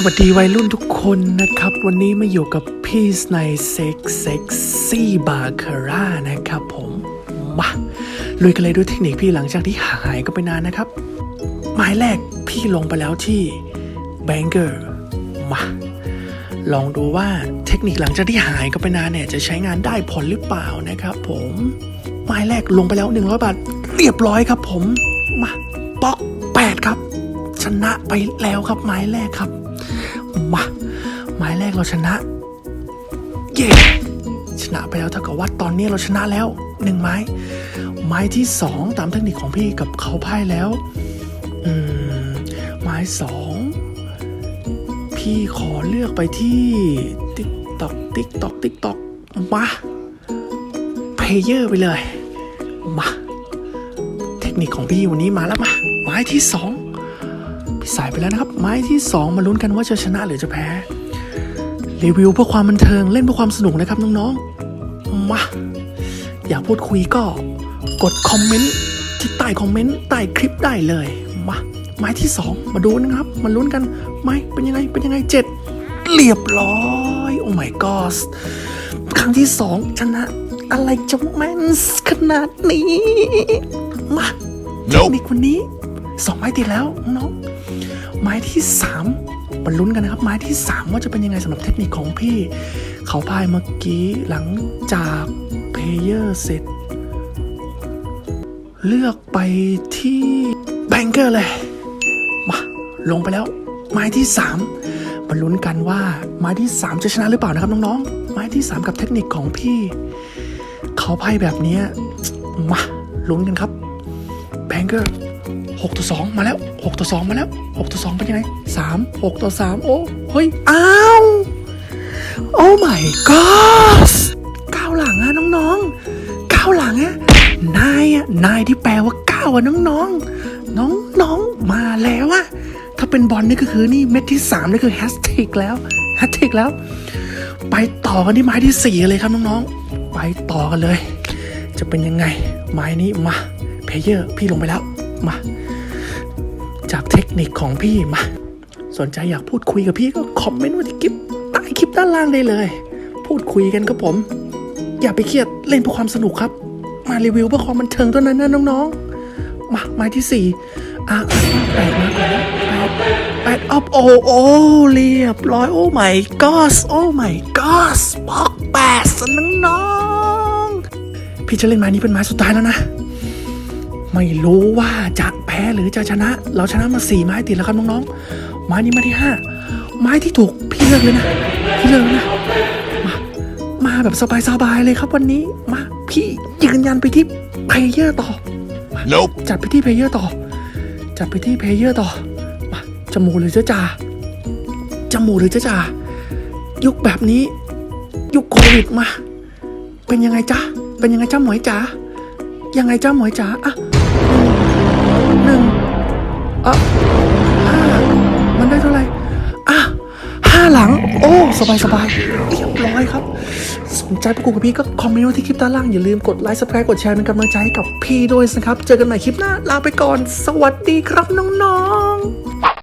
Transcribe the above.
สวัสดีวัยรุ่นทุกคนนะครับ วันนี้มาอยู่กับพี่ในเซ็กเซ็กซี่บาคาร่านะครับผมมาลุยกันเลยด้วยเทคนิคพี่หลังจากที่หายก็ไปนานนะครับ หมายแรกพี่ลงไปแล้วที่แบงเกอร์มาลองดูว่าเทคนิคหลังจากที่หายก็ไปนานเนี่ยจะใช้งานได้ผลหรือเปล่านะครับผมหมายแรกลงไปแล้ว 100 บาท เรียบร้อยครับผมมาป๊อก8ครับ ชนะไปแล้วครับไม้แรกครับ มาไม้แรกเราชนะ เย้ชนะไปแล้วเท่ากับว่าตอนนี้เราชนะแล้วหนึ่งไม้ ไม้ที่สองตามเทคนิคของพี่กับเขาไพ่แล้ว อืม ไม้สองพี่ขอเลือกไปที่ติ๊กตอกติ๊กตอกติ๊กตอกมาเพเยอร์ไปเลย มา เทคนิคของพี่วันนี้มาแล้วมา ไม้ที่สอง สายไปแล้วนะครับ ไม้ที่ 2 มาลุ้นกันว่าจะชนะหรือจะแพ้ รีวิวเพื่อความบันเทิงเล่นเพื่อความสนุกนะครับน้องๆ มา อยากพูดคุยก็กดคอมเมนต์ที่ใต้คอมเมนต์ใต้คลิปได้เลย มา ไม้ที่ 2 มาดูนะครับ มาลุ้นกันไม้เป็นยังไงเป็นยังไงเจ็ดเรียบร้อย โอ้ my god ครั้งที่ 2 ชนะอะไรจะแม่นขนาดนี้ มาเทคนิควันนี้ สองไม้ติดแล้วน้องไม้ที่สามมาลุ้นกันนะครับ ไม้ที่สามว่าจะเป็นยังไงสำหรับเทคนิคของพี่ เขาพายเมื่อกี้หลังจากเพลเยอร์เสร็จ เลือกไปที่แบงเกอร์เลยมาลงไปแล้ว ไม้ที่สามมาลุ้นกันว่าไม้ที่สามจะชนะหรือเปล่านะครับน้องๆ ไม้ที่สามกับเทคนิคของพี่ เขาไพ่แบบนี้มาลุ้นกันครับแบงเกอร์ หกต่อสองมาแล้วหกต่อสองมาแล้วหกต่อสองเป็นยังไงสามหกต่อสามโอ้เฮ้ยอ้าวโอ้ my god ก้าวหลังอะน้องๆก้าวหลังอะนายอะนายที่แปลว่าก้าวอะน้องๆน้องๆมาแล้วอะถ้าเป็นบอลนี่ก็คือนี่เม็ดที่สามนี่คือแฮชแท็กแล้วแฮชแท็กแล้ว ไปต่อกันที่ไม้ที่สี่เลยครับน้องๆไปต่อกันเลย จะเป็นยังไงไม้นี้มาเพเยอร์พี่ลงไปแล้ว มา จากเทคนิคของพี่มา สนใจอยากพูดคุยกับพี่ก็คอมเมนต์ไว้ที่คลิปใต้คลิปด้านล่างได้เลย พูดคุยกันครับผม อย่าไปเครียดเล่นเพื่อความสนุกครับ มารีวิวเพื่อความบันเทิงเท่านั้นนะน้องๆ มาไม้ที่สี่อะแปดมาก่อนนะแปดแปดออฟโอโอเรียบร้อยโอ้ my god โอ้ my god บอกแปดสนน้องๆพี่จะเล่นไม้นี้เป็นไม้สุดท้ายแล้วนะ ไม่รู้ว่าจะแพ้หรือจะชนะ เราชนะมาสี่ไม้ติดแล้วครับน้องๆไม้นี้ไม้ที่ห้าไม้ที่ถูกพี่เลือกเลยนะพี่เลือกเลยนะมามาแบบสบายๆเลยครับวันนี้มาพี่ยืนยันไปที่เพลเยอร์ต่อ Nope. จัดไปที่เพลเยอร์ต่อ จัดไปที่เพลเยอร์ต่อมาจมูกหรือเจ้าจ่าจมูกหรือเจ้าจ่ายุคแบบนี้ ยุคโควิดมา เป็นยังไงจ๊ะเป็นยังไงจ้าหมวยจ๋ายังไงจ้าหมวยจ๋าอะ หนึ่งอะห้ามันได้เท่าไหร่อะห้าหลัง โอ้สบายสบายเรียบร้อยครับ สนใจประกูกับพี่ก็คอมเมนต์ไว้ที่คลิปด้านล่าง อย่าลืมกดไลค์ subscribe กดแชร์เป็นกำลังใจให้กับพี่ด้วยนะครับ เจอกันใหม่คลิปหน้า ลาไปก่อน สวัสดีครับน้องๆ